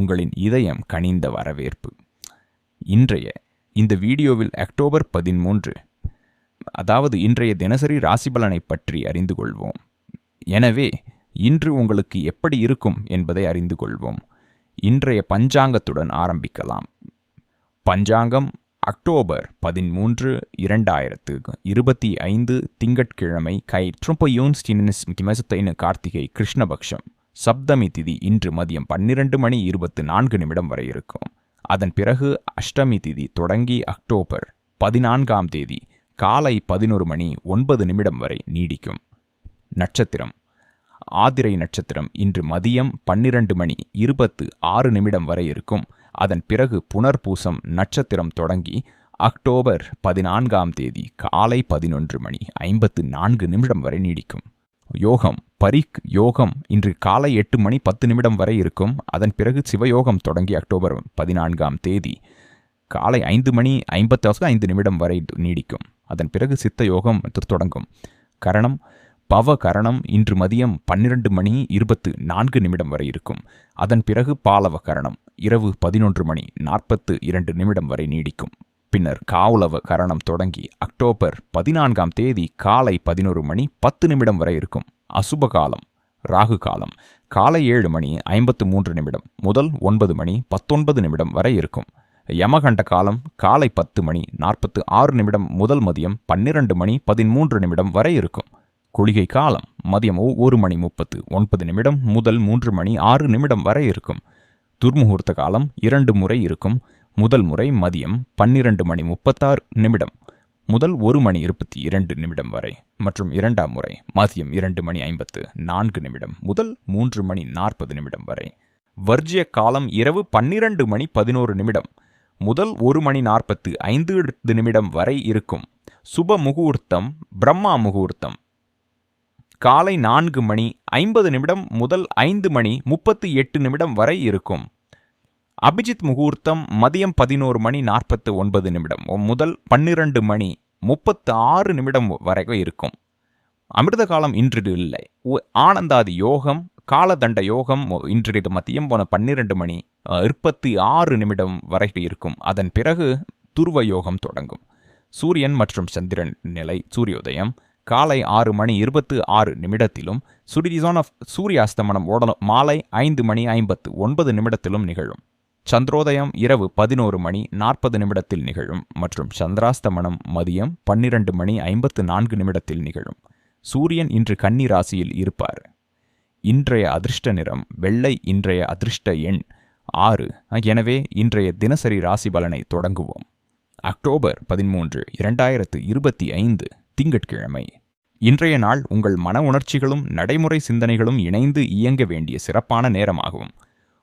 உங்களின் இதயம் கனிந்த வரவேற்பு. இன்றைய இந்த வீடியோவில் அக்டோபர் பதிமூன்று அதாவது இன்றைய தினசரி ராசிபலனை பற்றி அறிந்து கொள்வோம். எனவே இன்று உங்களுக்கு எப்படி இருக்கும் என்பதை அறிந்து கொள்வோம். இன்றைய பஞ்சாங்கத்துடன் ஆரம்பிக்கலாம். பஞ்சாங்கம் அக்டோபர் பதிமூன்று இரண்டாயிரத்து இருபத்தி ஐந்து திங்கட்கிழமை கை ட்ரொம்பயோன்ஸ்டினிஸ் கிமசத்தைன கார்த்திகை கிருஷ்ணபக்ஷம். சப்தமி திதி இன்று மதியம் பன்னிரண்டு மணி இருபத்து நான்கு நிமிடம் வரை இருக்கும். அதன் பிறகு அஷ்டமி திதி தொடங்கி அக்டோபர் பதினான்காம் தேதி காலை பதினொரு மணி ஒன்பது நிமிடம் வரை நீடிக்கும். நட்சத்திரம். ஆதிரை நட்சத்திரம் இன்று மதியம் பன்னிரண்டு மணி இருபத்து ஆறு நிமிடம் வரை இருக்கும். அதன் பிறகு புனர்பூசம் நட்சத்திரம் தொடங்கி அக்டோபர் பதினான்காம் தேதி காலை பதினொன்று மணி ஐம்பத்து நான்கு நிமிடம் வரை நீடிக்கும். யோகம் பரிக் யோகம் இன்று காலை எட்டு மணி பத்து நிமிடம் வரை இருக்கும். அதன் பிறகு சிவயோகம் தொடங்கி அக்டோபர் பதினான்காம் தேதி காலை ஐந்து மணி ஐம்பத்தாசுக்கு ஐந்து நிமிடம் வரை நீடிக்கும். அதன் பிறகு சித்த யோகம் தொடங்கும். கரணம் பவ கரணம் இன்று மதியம் பன்னிரண்டு மணி இருபத்து நான்கு நிமிடம் வரை இருக்கும். அதன் பிறகு பாலவ கரணம் இரவு பதினொன்று மணி நாற்பத்து இரண்டு நிமிடம் வரை நீடிக்கும். பின்னர் காவுலவ கரணம் தொடங்கி அக்டோபர் பதினான்காம் தேதி காலை பதினோரு மணி பத்து நிமிடம் வரை இருக்கும். அசுப காலம் ராகு காலம் காலை ஏழு மணி ஐம்பத்து மூன்று நிமிடம் முதல் ஒன்பது மணி பத்தொன்பது நிமிடம் வரை இருக்கும். யமகண்ட காலம் காலை பத்து மணி நாற்பத்து ஆறு நிமிடம் முதல் மதியம் பன்னிரண்டு மணி பதிமூன்று நிமிடம் வரை இருக்கும். குளிகை காலம் மதியம் ஒரு மணி முப்பத்து ஒன்பது நிமிடம் முதல் மூன்று மணி ஆறு நிமிடம் வரை இருக்கும். துர்முகூர்த்த காலம் இரண்டு முறை இருக்கும். முதல் முறை மதியம் பன்னிரண்டு மணி முப்பத்தாறு நிமிடம் முதல் ஒரு மணி இருபத்தி இரண்டு நிமிடம் வரை மற்றும் இரண்டாம் முறை மதியம் இரண்டு மணி ஐம்பத்து நான்கு நிமிடம் முதல் மூன்று மணி நாற்பது நிமிடம் வரை. வர்ஜிய காலம் இரவு பன்னிரண்டு மணி பதினோரு நிமிடம் முதல் ஒரு மணி நாற்பத்து ஐந்து நிமிடம் வரை இருக்கும். சுப முகூர்த்தம் பிரம்மா முகூர்த்தம். காலை நான்கு மணி ஐம்பது நிமிடம் முதல் ஐந்து மணி முப்பத்து எட்டு நிமிடம் வரை இருக்கும். அபிஜித் முகூர்த்தம் மதியம் பதினோரு மணி நாற்பத்து ஒன்பது நிமிடம். முதல் பன்னிரண்டு மணி முப்பத்து ஆறு நிமிடம் வரைக்கும் இருக்கும். அமிர்த காலம் இன்று இல்லை. ஆனந்தாதி யோகம் காலதண்ட யோகம் இன்று மதியம் போன பன்னிரண்டு மணி இருபத்தி ஆறு நிமிடம் வரை இருக்கும். அதன் பிறகு துருவ யோகம் தொடங்கும். சூரியன் மற்றும் சந்திரன் நிலை சூரியோதயம். காலை ஆறு மணி இருபத்து ஆறு நிமிடத்திலும் சுடிரிசான் ஆஃப் சூரிய அஸ்தமனம் ஓட மாலை ஐந்து மணி ஐம்பத்து ஒன்பது நிமிடத்திலும் நிகழும். சந்திரோதயம் இரவு பதினோரு மணி நாற்பது நிமிடத்தில் நிகழும் மற்றும் சந்திராஸ்தமனம் மதியம் பன்னிரண்டு மணி ஐம்பத்து நான்கு நிமிடத்தில் நிகழும். சூரியன் இன்று கன்னி ராசியில் இருப்பார். இன்றைய அதிர்ஷ்ட நிறம் வெள்ளை இன்றைய அதிர்ஷ்ட எண் ஆறு. எனவே இன்றைய தினசரி ராசி பலனை தொடங்குவோம். அக்டோபர் பதிமூன்று இரண்டாயிரத்து இருபத்தி ஐந்து திங்கட்கிழமை. இன்றைய நாள் உங்கள் மன உணர்ச்சிகளும் நடைமுறை சிந்தனைகளும் இணைந்து இயங்க வேண்டிய சிறப்பான நேரமாகும்.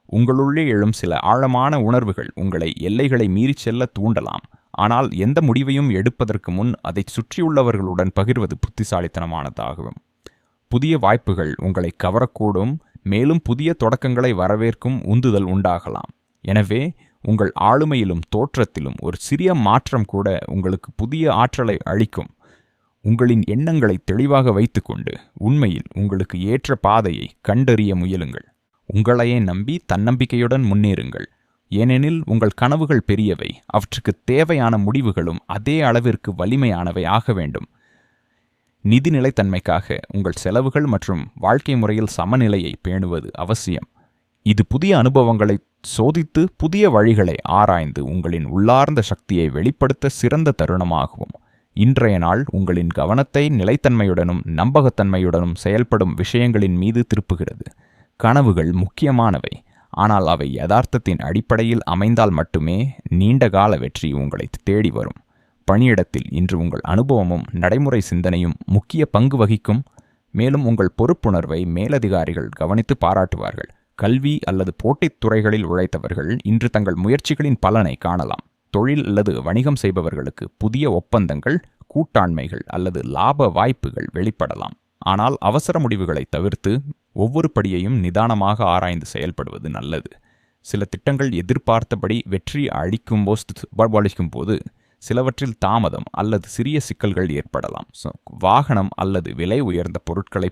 உங்களுள்ளே எழும் சில ஆழமான உணர்வுகள் உங்களை எல்லைகளை மீறிச் செல்ல தூண்டலாம். ஆனால் எந்த முடிவையும் எடுப்பதற்கு முன் அதை சுற்றியுள்ளவர்களுடன் பகிர்வது புத்திசாலித்தனமானதாகும். புதிய வாய்ப்புகள் உங்களை கவரக்கூடும் மேலும் புதிய தொடக்கங்களை வரவேற்கும் உந்துதல் உண்டாகலாம். எனவே உங்கள் ஆளுமையிலும் தோற்றத்திலும் ஒரு சிறிய மாற்றம் கூட உங்களுக்கு புதிய ஆற்றலை அளிக்கும். உங்களின் எண்ணங்களை தெளிவாக வைத்துக்கொண்டு உண்மையில் உங்களுக்கு ஏற்ற பாதையை கண்டறிய முயலுங்கள். உங்களையே நம்பி தன்னம்பிக்கையுடன் முன்னேறுங்கள். ஏனெனில் உங்கள் கனவுகள் பெரியவை. அவற்றுக்கு தேவையான முடிவுகளும் அதே அளவிற்கு வலிமையானவை ஆக வேண்டும். நிதி நிலைத்தன்மைக்காக உங்கள் செலவுகள் மற்றும் வாழ்க்கை முறையில் சமநிலையை பேணுவது அவசியம். இது புதிய அனுபவங்களை சோதித்து புதிய வழிகளை ஆராய்ந்து உங்களின் உள்ளார்ந்த சக்தியை வெளிப்படுத்த சிறந்த தருணமாகவும் இன்றைய நாள் உங்களின் கவனத்தை நிலைத்தன்மையுடனும் நம்பகத்தன்மையுடனும் செயல்படும் விஷயங்களின் மீது திருப்புகிறது. கனவுகள் முக்கியமானவை. ஆனால் அவை யதார்த்தத்தின் அடிப்படையில் அமைந்தால் மட்டுமே நீண்டகால வெற்றி உங்களை தேடி வரும். பணியிடத்தில் இன்று உங்கள் அனுபவமும் நடைமுறை சிந்தனையும் முக்கிய பங்கு வகிக்கும். மேலும் உங்கள் பொறுப்புணர்வை மேலதிகாரிகள் கவனித்து பாராட்டுவார்கள். கல்வி அல்லது போட்டித் துறைகளில் உழைத்தவர்கள் இன்று தங்கள் முயற்சிகளின் பலனை காணலாம். தொழில் அல்லது வணிகம் செய்பவர்களுக்கு புதிய ஒப்பந்தங்கள் கூட்டாண்மைகள் அல்லது லாப வாய்ப்புகள் வெளிப்படலாம். ஆனால் அவசர முடிவுகளை தவிர்த்து ஒவ்வொரு படியையும் நிதானமாக ஆராய்ந்து செயல்படுவது நல்லது. சில திட்டங்கள் எதிர்பார்த்தபடி வெற்றி அழிக்கும் அளிக்கும் போது சிலவற்றில் தாமதம் அல்லது சிறிய சிக்கல்கள் ஏற்படலாம். வாகனம் அல்லது விலை உயர்ந்த பொருட்களை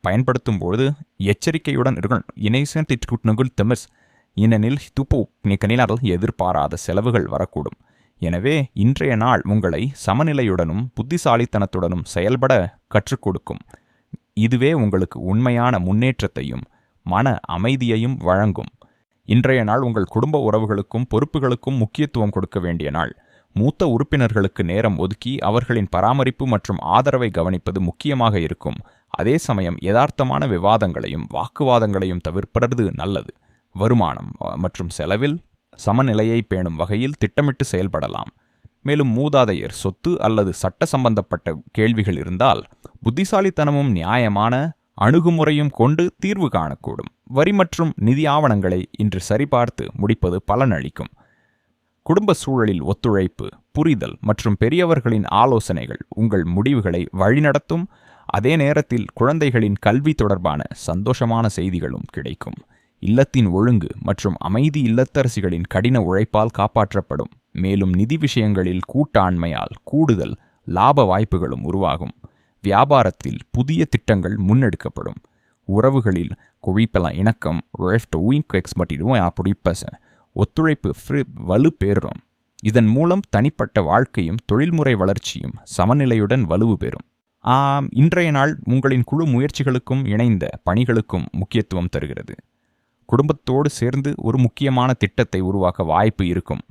பயன்படுத்தும் போது எச்சரிக்கையுடன் இருக்கணும் இணைசன் திமிஸ் ஏனெனில் துப்பு நிகழ்நிலால் எதிர்பாராத செலவுகள் வரக்கூடும். எனவே இன்றைய நாள் உங்களை சமநிலையுடனும் புத்திசாலித்தனத்துடனும் செயல்பட கற்றுக் கொடுக்கும். இதுவே உங்களுக்கு உண்மையான முன்னேற்றத்தையும் மன அமைதியையும் வழங்கும். இன்றைய நாள் உங்கள் குடும்ப உறவுகளுக்கும் பொறுப்புகளுக்கும் முக்கியத்துவம் கொடுக்க வேண்டிய நாள். மூத்த உறுப்பினர்களுக்கு நேரம் ஒதுக்கி அவர்களின் பராமரிப்பு மற்றும் ஆதரவை கவனிப்பது முக்கியமாக இருக்கும். அதே சமயம் யதார்த்தமான விவாதங்களையும் வாக்குவாதங்களையும் தவிர்ப்பது நல்லது. வருமானம் மற்றும் செலவில் சமநிலையை பேணும் வகையில் திட்டமிட்டு செயல்படலாம். மேலும் மூதாதையர் சொத்து அல்லது சட்ட சம்பந்தப்பட்ட கேள்விகள் இருந்தால் புத்திசாலித்தனமும் நியாயமான அணுகுமுறையும் கொண்டு தீர்வு காணக்கூடும். வரி மற்றும் நிதி ஆவணங்களை இன்று சரிபார்த்து முடிப்பது பலனளிக்கும். குடும்ப சூழலில் ஒத்துழைப்பு புரிதல் மற்றும் பெரியவர்களின் ஆலோசனைகள் உங்கள் முடிவுகளை வழிநடத்தும். அதே நேரத்தில் குழந்தைகளின் கல்வி தொடர்பான சந்தோஷமான செய்திகளும் கிடைக்கும். இல்லத்தின் ஒழுங்கு மற்றும் அமைதி இல்லத்தரசிகளின் கடின உழைப்பால் காப்பாற்றப்படும். மேலும் நிதி விஷயங்களில் கூட்டாண்மையால் கூடுதல் லாப வாய்ப்புகளும் உருவாகும். வியாபாரத்தில் புதிய திட்டங்கள் முன்னெடுக்கப்படும். உறவுகளில் குழிப்பெல்லாம் இணக்கம் மட்டிடும் அப்படிப்பச ஒத்துழைப்பு வலுப்பேறும். இதன் மூலம் தனிப்பட்ட வாழ்க்கையும் தொழில்முறை வளர்ச்சியும் சமநிலையுடன் வலுவு பெறும் ஆம் இன்றைய நாள் உங்களின் குழு முயற்சிகளுக்கும் இணைந்த பணிகளுக்கும் முக்கியத்துவம் தருகிறது. குடும்பத்தோடு சேர்ந்து ஒரு முக்கியமான திட்டத்தை உருவாக்க வாய்ப்பு இருக்கும்.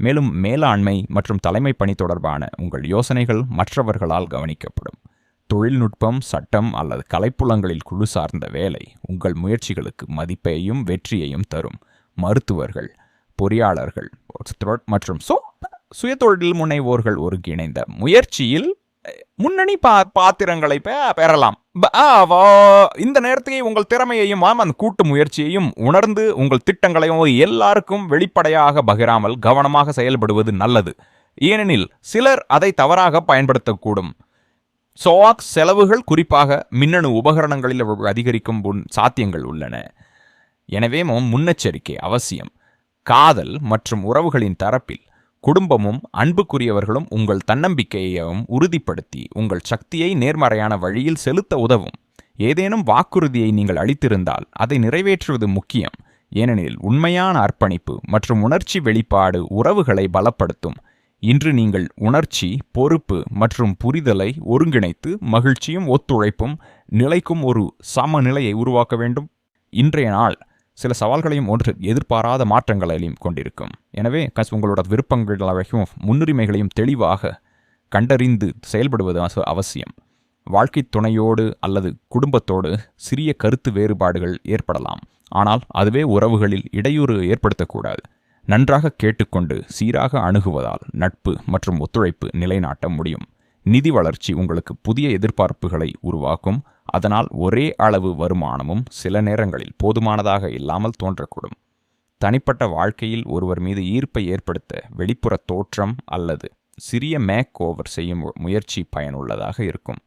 மேலும் மேலாண்மை மற்றும் தலைமை பணி தொடர்பான உங்கள் யோசனைகள் மற்றவர்களால் கவனிக்கப்படும். தொழில்நுட்பம் சட்டம் அல்லது கலைப்புலங்களில் குழு சார்ந்த வேலை உங்கள் முயற்சிகளுக்கு மதிப்பையும் வெற்றியையும் தரும். மருத்துவர்கள் பொறியாளர்கள் மற்றும் சுயதொழில் முனைவோர்கள் ஒருங்கிணைந்த முயற்சியில் முன்னணி பா பாத்திரங்களை பெறலாம். இந்த நேரத்தையே உங்கள் திறமையையும் அந்த கூட்டு முயற்சியையும் உணர்ந்து உங்கள் திட்டங்களையும் எல்லாருக்கும் வெளிப்படையாக பகிராமல் கவனமாக செயல்படுவது நல்லது. ஏனெனில் சிலர் அதை தவறாக பயன்படுத்தக்கூடும். சோவாக் செலவுகள் குறிப்பாக மின்னணு உபகரணங்களில் அதிகரிக்கும் சாத்தியங்கள் உள்ளன. எனவே முன்னெச்சரிக்கை அவசியம். காதல் மற்றும் உறவுகளின் தரப்பில் குடும்பமும் அன்புக்குரியவர்களும் உங்கள் தன்னம்பிக்கையையும் உறுதிப்படுத்தி உங்கள் சக்தியை நேர்மறையான வழியில் செலுத்த உதவும். ஏதேனும் வாக்குறுதியை நீங்கள் அளித்திருந்தால் அதை நிறைவேற்றுவது முக்கியம். ஏனெனில் உண்மையான அர்ப்பணிப்பு மற்றும் உணர்ச்சி வெளிப்பாடு உறவுகளை பலப்படுத்தும். இன்று நீங்கள் உணர்ச்சி பொறுப்பு மற்றும் புரிதலை ஒருங்கிணைத்து மகிழ்ச்சியும் ஒத்துழைப்பும் நிலைக்கும் ஒரு சமநிலையை உருவாக்க வேண்டும். இன்றைய நாள் சில சவால்களையும் ஒன்று எதிர்பாராத மாற்றங்களையும் கொண்டிருக்கும். எனவே கஸ் உங்களோட விருப்பங்களையும் முன்னுரிமைகளையும் தெளிவாக கண்டறிந்து செயல்படுவது அவசியம். வாழ்க்கை துணையோடு அல்லது குடும்பத்தோடு சிறிய கருத்து வேறுபாடுகள் ஏற்படலாம். ஆனால் அதுவே உறவுகளில் இடையூறு ஏற்படுத்தக்கூடாது. நன்றாக கேட்டுக்கொண்டு சீராக அணுகுவதால் நட்பு மற்றும் ஒத்துழைப்பு நிலைநாட்ட முடியும். நிதி வளர்ச்சி உங்களுக்கு புதிய எதிர்பார்ப்புகளை உருவாக்கும். அதனால் ஒரே அளவு வருமானமும் சில நேரங்களில் போதுமானதாக இல்லாமல் தோன்றக்கூடும். தனிப்பட்ட வாழ்க்கையில் ஒருவர் மீது ஈர்ப்பை ஏற்படுத்த வெளிப்புற தோற்றம் அல்லது சிறிய மேக் ஓவர் செய்யும் முயற்சி பயனுள்ளதாக இருக்கும்.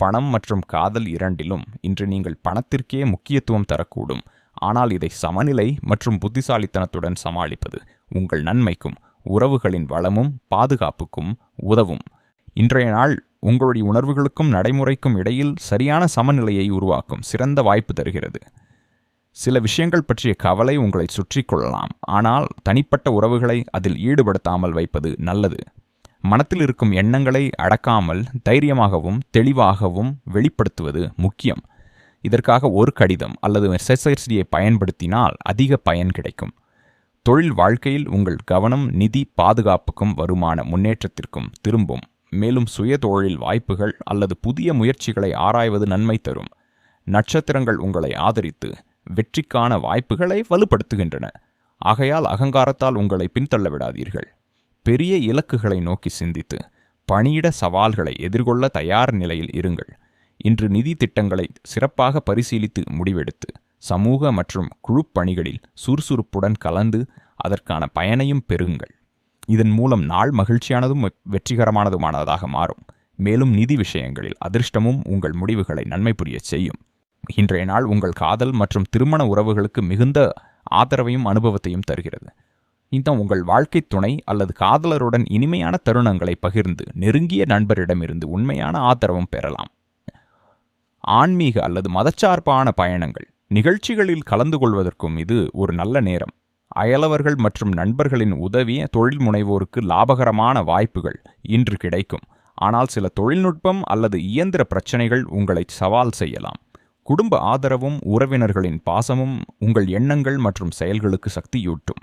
பணம் மற்றும் காதல் இரண்டிலும் இன்று நீங்கள் பணத்திற்கே முக்கியத்துவம் தரக்கூடும். ஆனால் இதை சமநிலை மற்றும் புத்திசாலித்தனத்துடன் சமாளிப்பது உங்கள் நன்மைக்கும் உறவுகளின் வளமும் பாதுகாப்புக்கும் உதவும். இன்றைய நாள் உங்களுடைய உணர்வுகளுக்கும் நடைமுறைக்கும் இடையில் சரியான சமநிலையை உருவாக்கும் சிறந்த வாய்ப்பு தருகிறது. சில விஷயங்கள் பற்றிய கவலை உங்களை சுற்றி கொள்ளலாம் ஆனால் தனிப்பட்ட உறவுகளை அதில் ஈடுபடுத்தாமல் வைப்பது நல்லது. மனத்தில் இருக்கும் எண்ணங்களை அடக்காமல் தைரியமாகவும் தெளிவாகவும் வெளிப்படுத்துவது முக்கியம். இதற்காக ஒரு கடிதம் அல்லது மெசேஜ்டியை பயன்படுத்தினால் அதிக பயன் கிடைக்கும். தொழில் வாழ்க்கையில் உங்கள் கவனம் நிதி பாதுகாப்புக்கும் வருமான முன்னேற்றத்திற்கும் திரும்பும். மேலும் சுயதொழில் வாய்ப்புகள் அல்லது புதிய முயற்சிகளை ஆராய்வது நன்மை தரும். நட்சத்திரங்கள் உங்களை ஆதரித்து வெற்றிக்கான வாய்ப்புகளை வலுப்படுத்துகின்றன. ஆகையால் அகங்காரத்தால் உங்களை பின்தள்ள விடாதீர்கள். பெரிய இலக்குகளை நோக்கி சிந்தித்து பணியிட சவால்களை எதிர்கொள்ள தயார் நிலையில் இருங்கள். இன்று நிதி திட்டங்களை சிறப்பாக பரிசீலித்து முடிவெடுத்து சமூக மற்றும் குழு பணிகளில் சுறுசுறுப்புடன் கலந்து அதற்கான பயனையும் பெறுங்கள். இதன் மூலம் நாள் மகிழ்ச்சியானதும் வெற்றிகரமானதுமானதாக மாறும். மேலும் நிதி விஷயங்களில் அதிர்ஷ்டமும் உங்கள் முடிவுகளை நன்மை புரிய செய்யும். இன்றைய நாள் உங்கள் காதல் மற்றும் திருமண உறவுகளுக்கு மிகுந்த ஆதரவையும் அனுபவத்தையும் தருகிறது. இந்த உங்கள் வாழ்க்கை துணை அல்லது காதலருடன் இனிமையான தருணங்களை பகிர்ந்து நெருங்கிய நண்பரிடமிருந்து உண்மையான ஆதரவும் பெறலாம். ஆன்மீக அல்லது மதச்சார்பான பயணங்கள் நிகழ்ச்சிகளில் கலந்து கொள்வதற்கும் இது ஒரு நல்ல நேரம். அயலவர்கள் மற்றும் நண்பர்களின் உதவி தொழில் முனைவோருக்கு லாபகரமான வாய்ப்புகள் இன்று கிடைக்கும். ஆனால் சில தொழில்நுட்பம் அல்லது இயந்திர பிரச்சனைகள் உங்களை சவால் செய்யலாம். குடும்ப ஆதரவும் உறவினர்களின் பாசமும் உங்கள் எண்ணங்கள் மற்றும் செயல்களுக்கு சக்தியூட்டும்.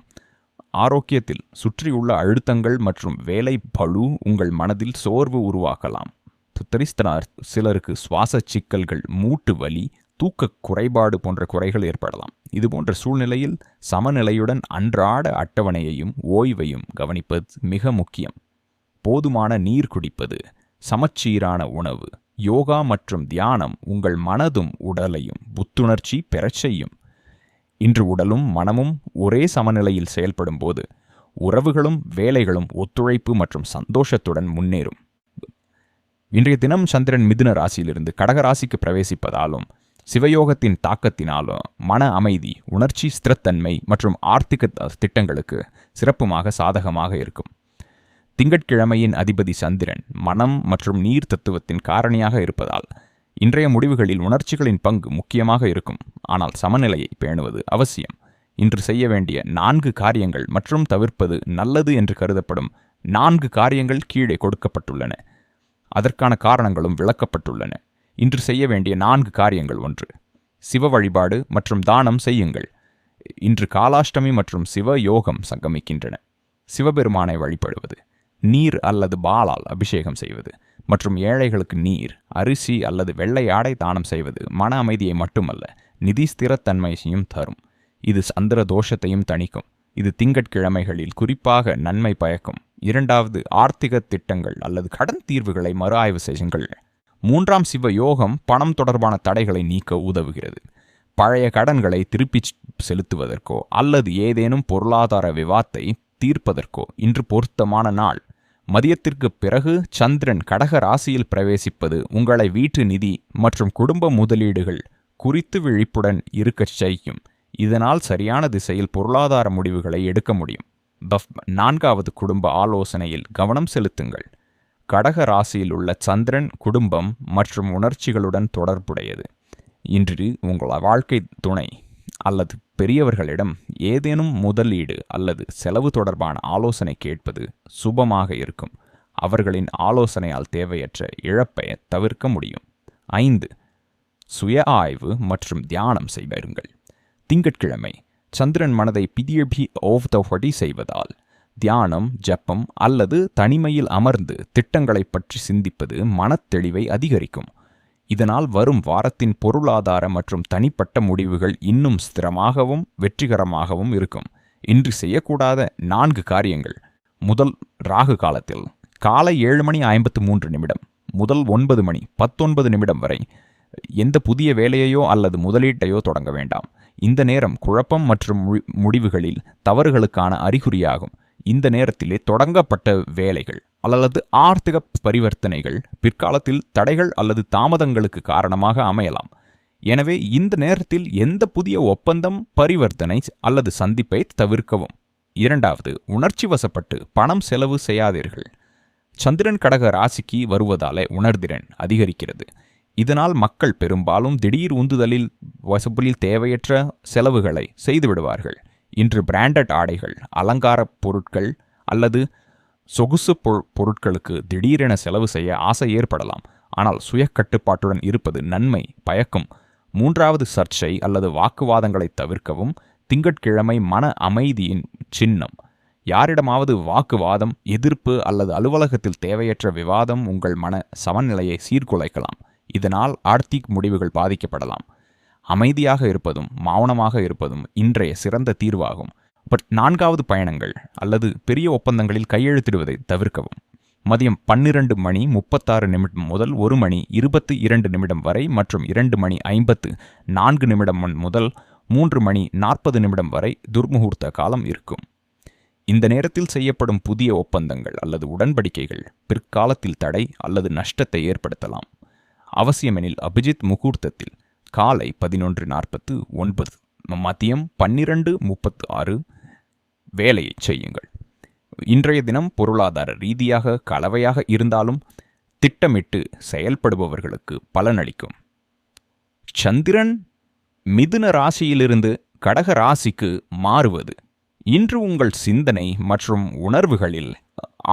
ஆரோக்கியத்தில் சுற்றியுள்ள அழுத்தங்கள் மற்றும் வேலை பளு உங்கள் மனதில் சோர்வு உருவாக்கலாம். துத்தரிஸ்தனார் சிலருக்கு சுவாச சிக்கல்கள் மூட்டு வலி தூக்க குறைபாடு போன்ற குறைகள் ஏற்படலாம். இதுபோன்ற சூழ்நிலையில் சமநிலையுடன் அன்றாட அட்டவணையையும் ஓய்வையும் கவனிப்பது மிக முக்கியம். போதுமான நீர் குடிப்பது சமச்சீரான உணவு யோகா மற்றும் தியானம் உங்கள் மனதும் உடலையும் புத்துணர்ச்சி பெறச் செய்யும். இன்று உடலும் மனமும் ஒரே சமநிலையில் செயல்படும் போது உறவுகளும் வேலைகளும் ஒத்துழைப்பு மற்றும் சந்தோஷத்துடன் முன்னேறும். இன்றைய தினம் சந்திரன் மிதுன ராசியிலிருந்து கடக ராசிக்கு பிரவேசிப்பதாலும் சிவயோகத்தின் தாக்கத்தினாலும் மன அமைதி உணர்ச்சி ஸ்திரத்தன்மை மற்றும் ஆர்த்திக திட்டங்களுக்கு சிறப்புமாக சாதகமாக இருக்கும். திங்கட்கிழமையின் அதிபதி சந்திரன் மனம் மற்றும் நீர் தத்துவத்தின் காரணியாக இருப்பதால் இன்றைய முடிவுகளில் உணர்ச்சிகளின் பங்கு முக்கியமாக இருக்கும். ஆனால் சமநிலையை பேணுவது அவசியம். இன்று செய்ய வேண்டிய நான்கு காரியங்கள் மற்றும் தவிர்ப்பது நல்லது என்று கருதப்படும் நான்கு காரியங்கள் கீழே கொடுக்கப்பட்டுள்ளன. அதற்கான காரணங்களும் விளக்கப்பட்டுள்ளன. இன்று செய்ய வேண்டிய நான்கு காரியங்கள் ஒன்று. சிவ வழிபாடு மற்றும் தானம் செய்யுங்கள். இன்று காலாஷ்டமி மற்றும் சிவ யோகம் சங்கமிக்கின்றன. சிவபெருமானை வழிபடுவது நீர் அல்லது பாலால் அபிஷேகம் செய்வது மற்றும் ஏழைகளுக்கு நீர் அரிசி அல்லது வெள்ளை ஆடை தானம் செய்வது மன அமைதியை மட்டுமல்ல நிதி ஸ்திரத்தன்மையையும் தரும். இது சந்திர தோஷத்தையும் தணிக்கும். இது திங்கட்கிழமைகளில் குறிப்பாக நன்மை பயக்கும். இரண்டாவது ஆர்த்திக திட்டங்கள் அல்லது கடன் தீர்வுகளை மறு ஆய்வு செய்யுங்கள். மூன்றாம் சிவ யோகம் பணம் தொடர்பான தடைகளை நீக்க உதவுகிறது. பழைய கடன்களை திருப்பி செலுத்துவதற்கோ அல்லது ஏதேனும் பொருளாதார விவாத்தை தீர்ப்பதற்கோ இன்று பொருத்தமான நாள். மதியத்திற்கு பிறகு சந்திரன் கடக ராசியில் பிரவேசிப்பது உங்களை வீட்டு நிதி மற்றும் குடும்ப முதலீடுகள் குறித்து விழிப்புடன் இருக்கச் செய்யும். இதனால் சரியான திசையில் பொருளாதார முடிவுகளை எடுக்க முடியும். பஃப் நான்காவது குடும்ப ஆலோசனையில் கவனம் செலுத்துங்கள். கடக ராசியில் உள்ள சந்திரன் குடும்பம் மற்றும் உணர்ச்சிகளுடன் தொடர்புடையது. இன்று உங்கள் வாழ்க்கை துணை அல்லது பெரியவர்களிடம் ஏதேனும் முதலீடு அல்லது செலவு தொடர்பான ஆலோசனை கேட்பது சுபமாக இருக்கும். அவர்களின் ஆலோசனையால் தேவையற்ற இழப்பை தவிர்க்க முடியும். ஐந்து சுய ஆய்வு மற்றும் தியானம் செய்வருங்கள் திங்கட்கிழமை சந்திரன் மனதை பிதியபி ஓவ் த செய்வதால் தியானம் ஜப்பம் அல்லது தனிமையில் அமர்ந்து திட்டங்களைப் பற்றி சிந்திப்பது மனத்தெளிவை அதிகரிக்கும். இதனால் வரும் வாரத்தின் பொருளாதார மற்றும் தனிப்பட்ட முடிவுகள் இன்னும் ஸ்திரமாகவும் வெற்றிகரமாகவும் இருக்கும். இன்று செய்யக்கூடாத நான்கு காரியங்கள். முதல் ராகு காலத்தில். காலை ஏழு மணி ஐம்பத்து மூன்று நிமிடம். முதல் ஒன்பது மணி பத்தொன்பது நிமிடம் வரை. எந்த புதிய வேலையையோ அல்லது முதலீட்டையோ தொடங்க வேண்டாம். இந்த நேரம் குழப்பம் மற்றும் முடிவுகளில் தவறுகளுக்கான அறிகுறியாகும். இந்த நேரத்திலே தொடங்கப்பட்ட வேலைகள் அல்லது ஆர்த்திக பரிவர்த்தனைகள் பிற்காலத்தில் தடைகள் அல்லது தாமதங்களுக்கு காரணமாக அமையலாம். எனவே இந்த நேரத்தில் எந்த புதிய ஒப்பந்தம் பரிவர்த்தனை அல்லது சந்திப்பை தவிர்க்கவும். இரண்டாவது உணர்ச்சி வசப்பட்டு பணம் செலவு செய்யாதீர்கள். சந்திரன் கடக ராசிக்கு வருவதாலே உணர்திறன் அதிகரிக்கிறது. இதனால் மக்கள் பெரும்பாலும் திடீர் உந்துதலில் வசப்பில் தேவையற்ற செலவுகளை செய்துவிடுவார்கள். இன்று பிராண்டட் ஆடைகள் அலங்கார பொருட்கள் அல்லது சொகுசு பொருட்களுக்கு திடீரென செலவு செய்ய ஆசை ஏற்படலாம். ஆனால் சுய கட்டுப்பாட்டுடன் இருப்பது நன்மை பயக்கும். மூன்றாவது சர்ச்சை அல்லது வாக்குவாதங்களை தவிர்க்கவும் திங்கட்கிழமை மன அமைதியின் சின்னம். யாரிடமாவது வாக்குவாதம் எதிர்ப்பு அல்லது அலுவலகத்தில் தேவையற்ற விவாதம் உங்கள் மன சமநிலையை சீர்குலைக்கலாம். இதனால் ஆர்த்திக் முடிவுகள் பாதிக்கப்படலாம். அமைதியாக இருப்பதும் மௌனமாக இருப்பதும் இன்றைய சிறந்த தீர்வாகும். பட் நான்காவது பயணங்கள் அல்லது பெரிய ஒப்பந்தங்களில் கையெழுத்திடுவதை தவிர்க்கவும். மதியம் பன்னிரண்டு மணி முப்பத்தாறு நிமிடம் முதல் ஒரு மணி இருபத்தி இரண்டு நிமிடம் வரை மற்றும் இரண்டு மணி ஐம்பத்து நான்கு நிமிடம் முதல் மூன்று மணி நாற்பது நிமிடம் வரை துர்முகூர்த்த காலம் இருக்கும். இந்த நேரத்தில் செய்யப்படும் புதிய ஒப்பந்தங்கள் அல்லது உடன்படிக்கைகள் பிற்காலத்தில் தடை அல்லது நஷ்டத்தை ஏற்படுத்தலாம். அவசியமெனில் அபிஜித் முகூர்த்தத்தில் காலை பதினொன்று நாற்பத்து ஒன்பது மதியம் பன்னிரண்டு முப்பத்து ஆறு வேலையை செய்யுங்கள். இன்றைய தினம் பொருளாதார ரீதியாக கலவையாக இருந்தாலும் திட்டமிட்டு செயல்படுபவர்களுக்கு பலனளிக்கும். சந்திரன் மிதுன ராசியிலிருந்து கடக ராசிக்கு மாறுவது இன்று உங்கள் சிந்தனை மற்றும் உணர்வுகளில்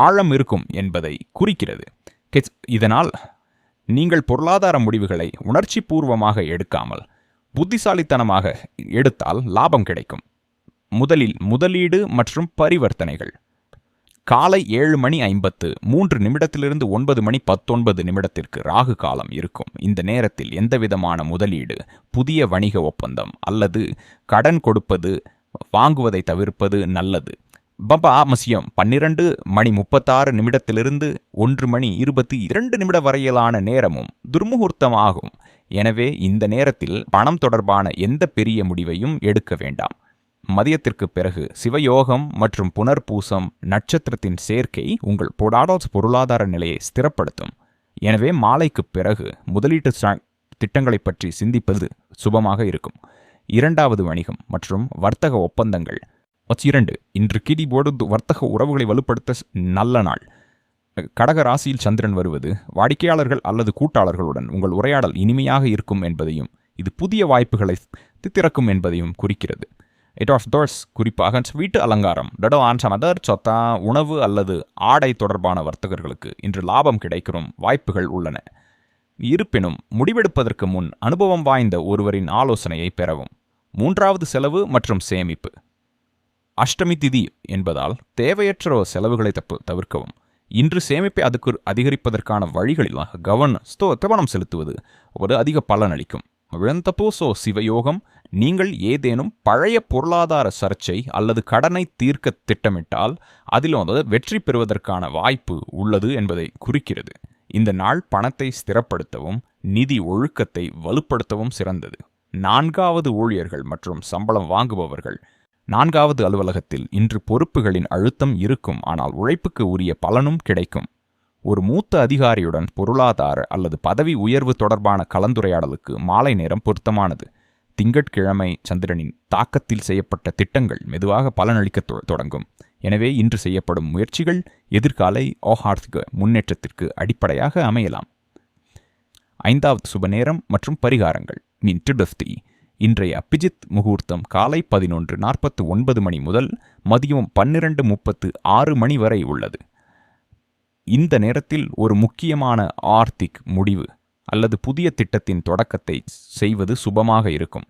ஆழம் இருக்கும் என்பதை குறிக்கிறது. இதனால் நீங்கள் பொருளாதார முடிவுகளை உணர்ச்சி பூர்வமாக எடுக்காமல் புத்திசாலித்தனமாக எடுத்தால் லாபம் கிடைக்கும். முதலில் முதலீடு மற்றும் பரிவர்த்தனைகள். காலை ஏழு மணி ஐம்பத்து மூன்று நிமிடத்திலிருந்து ஒன்பது மணி பத்தொன்பது நிமிடத்திற்கு ராகு காலம் இருக்கும். இந்த நேரத்தில் எந்தவிதமான முதலீடு புதிய வணிக ஒப்பந்தம் அல்லது கடன் கொடுப்பது வாங்குவதை தவிர்ப்பது நல்லது. பம்பா மசியம் பன்னிரண்டு மணி முப்பத்தாறு நிமிடத்திலிருந்து ஒன்று மணி இருபத்தி இரண்டு நிமிட வரையிலான நேரமும் துர்முகூர்த்தமாகும். எனவே இந்த நேரத்தில் பணம் தொடர்பான எந்த பெரிய முடிவையும் எடுக்க வேண்டாம். மதியத்திற்கு பிறகு சிவயோகம் மற்றும் புனர்பூசம் நட்சத்திரத்தின் சேர்க்கை உங்கள் பொடாடோஸ் பொருளாதார நிலையை ஸ்திரப்படுத்தும். எனவே மாலைக்கு பிறகு முதலீட்டு திட்டங்களை திட்டங்களைப் பற்றி சிந்திப்பது சுபமாக இருக்கும். இரண்டாவது வணிகம் மற்றும் வர்த்தக ஒப்பந்தங்கள் இரண்டு இன்று கிடிபோடு வர்த்தக உறவுகளை வலுப்படுத்த நல்ல நாள். கடக ராசியில் சந்திரன் வருவது வாடிக்கையாளர்கள் அல்லது கூட்டாளர்களுடன் உங்கள் உரையாடல் இனிமையாக இருக்கும் என்பதையும் இது புதிய வாய்ப்புகளை திறக்கும் என்பதையும் குறிக்கிறது. இட் ஆஃப் தோர்ஸ் குறிப்பாக வீட்டு அலங்காரம் டடோ அதர் சொத்தா உணவு அல்லது ஆடை தொடர்பான வர்த்தகர்களுக்கு இன்று லாபம் கிடைக்கும் வாய்ப்புகள் உள்ளன. இருப்பினும் முடிவெடுப்பதற்கு முன் அனுபவம் வாய்ந்த ஒருவரின் ஆலோசனையை பெறவும். மூன்றாவது செலவு மற்றும் சேமிப்பு. அஷ்டமி திதி என்பதால் தேவையற்ற செலவுகளை தப்பு தவிர்க்கவும். இன்று சேமிப்பை அதுக்கு அதிகரிப்பதற்கான வழிகளில் கவன ஸ்தோ கவனம் செலுத்துவது ஒரு அதிக பலனளிக்கும் விழந்தபோசோ சிவயோகம் நீங்கள் ஏதேனும் பழைய பொருளாதார சர்ச்சை அல்லது கடனை தீர்க்க திட்டமிட்டால் அதில் வந்து வெற்றி பெறுவதற்கான வாய்ப்பு உள்ளது என்பதை குறிக்கிறது. இந்த நாள் பணத்தை ஸ்திரப்படுத்தவும் நிதி ஒழுக்கத்தை வலுப்படுத்தவும் சிறந்தது. நான்காவது ஊழியர்கள் மற்றும் சம்பளம் வாங்குபவர்கள் நான்காவது அலுவலகத்தில் இன்று பொறுப்புகளின் அழுத்தம் இருக்கும் ஆனால் உழைப்புக்கு உரிய பலனும் கிடைக்கும். ஒரு மூத்த அதிகாரியுடன் பொருளாதார அல்லது பதவி உயர்வு தொடர்பான கலந்துரையாடலுக்கு மாலை நேரம் பொருத்தமானது. திங்கட்கிழமை சந்திரனின் தாக்கத்தில் செய்யப்பட்ட திட்டங்கள் மெதுவாக பலனளிக்க தொ- தொடங்கும். எனவே இன்று செய்யப்படும் முயற்சிகள் எதிர்காலை ஆர்த்திக முன்னேற்றத்திற்கு அடிப்படையாக அமையலாம். ஐந்தாவது சுப நேரம் மற்றும் பரிகாரங்கள். மீன் டுடஸ்தி இன்றைய அபிஜித் முகூர்த்தம் காலை பதினொன்று நாற்பத்து ஒன்பது மணி முதல் மதியம் பன்னிரண்டு முப்பத்து ஆறு மணி வரை உள்ளது. இந்த நேரத்தில் ஒரு முக்கியமான ஆர்த்திக் முடிவு அல்லது புதிய திட்டத்தின் தொடக்கத்தை செய்வது சுபமாக இருக்கும்.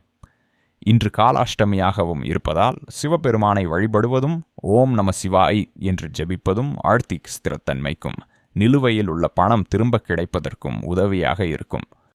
இன்று காலாஷ்டமியாகவும் இருப்பதால் சிவபெருமானை வழிபடுவதும் ஓம் நம சிவாய் என்று ஜெபிப்பதும் ஆர்த்திக் ஸ்திரத்தன்மைக்கும் நிலுவையில் உள்ள பணம் திரும்ப கிடைப்பதற்கும் உதவியாக இருக்கும்.